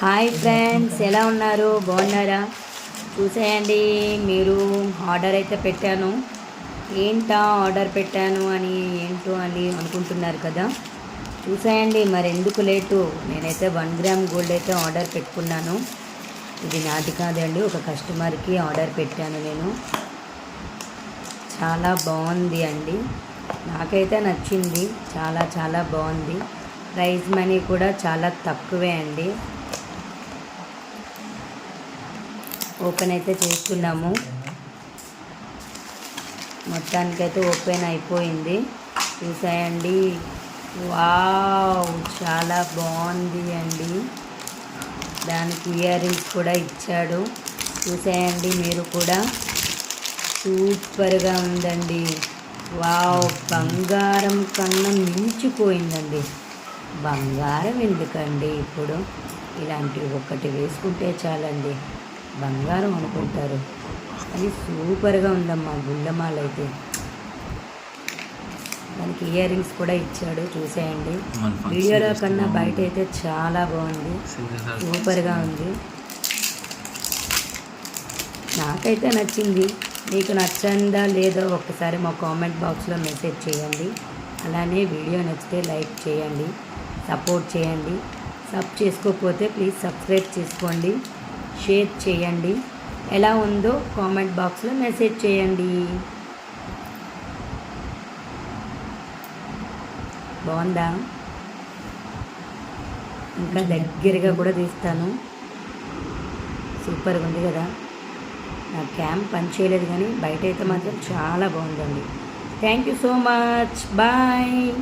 Hi friends ఎలా ఉన్నారు? బాగున్నారా? చూసేయండి మీరు ఆర్డర్ అయితే పెట్టాను. ఏంటా ఆర్డర్ పెట్టాను అని ఏంటో అని అనుకుంటున్నారు కదా. చూసేయండి మరి ఎందుకు లేటు? నేనైతే వన్ గ్రామ్ గోల్డ్ అయితే ఆర్డర్ పెట్టుకున్నాను. ఇది నాది కాదండి ఒక కస్టమర్కి ఆర్డర్ పెట్టాను నేను. చాలా బాగుంది అండి. నాకైతే నచ్చింది చాలా చాలా బాగుంది. ప్రైజ్ మనీ కూడా చాలా తక్కువే అండి. ఓపెన్ అయితే చేస్తున్నాము. మొత్తానికైతే ఓపెన్ అయిపోయింది. చూసాయండి? వావ్! చాలా బాగుంది అండి. దానికి ఇయర్ రింగ్స్ కూడా ఇచ్చాడు. చూసాయండి మీరు కూడా? సూపర్గా ఉందండి. వావ్! బంగారం కన్నా మించిపోయిందండి. బంగారం ఎందుకండి ఇప్పుడు? ఇలాంటివి ఒకటి వేసుకుంటే చాలండి. బంగారం అనుకుంటారు. అది సూపర్గా ఉందమ్మా గుండమాల అయితే దానికి ఇయర్ రింగ్స్ కూడా ఇచ్చాడు చూసేయండి. వీడియోలో కన్నా బయట అయితే చాలా బాగుంది. సూపర్గా ఉంది. నాకైతే నచ్చింది. మీకు నచ్చిందా లేదో ఒక్కసారి మా కామెంట్ బాక్స్లో మెసేజ్ చేయండి. అలానే వీడియో నచ్చితే లైక్ చేయండి సపోర్ట్ చేయండి. సబ్ చేసుకోకపోతే ప్లీజ్ సబ్స్క్రైబ్ చేసుకోండి. షేర్ చేయండి. ఎలా ఉందో కామెంట్ బాక్స్లో మెసేజ్ చేయండి. బాగుందా? ఇంకా దగ్గరగా కూడా తీస్తాను. సూపర్గా ఉంది కదా. నా క్యాంప్ పని చేయలేదు కానీ బయట అయితే మాత్రం చాలా బాగుందండి. Thank you so much. Bye.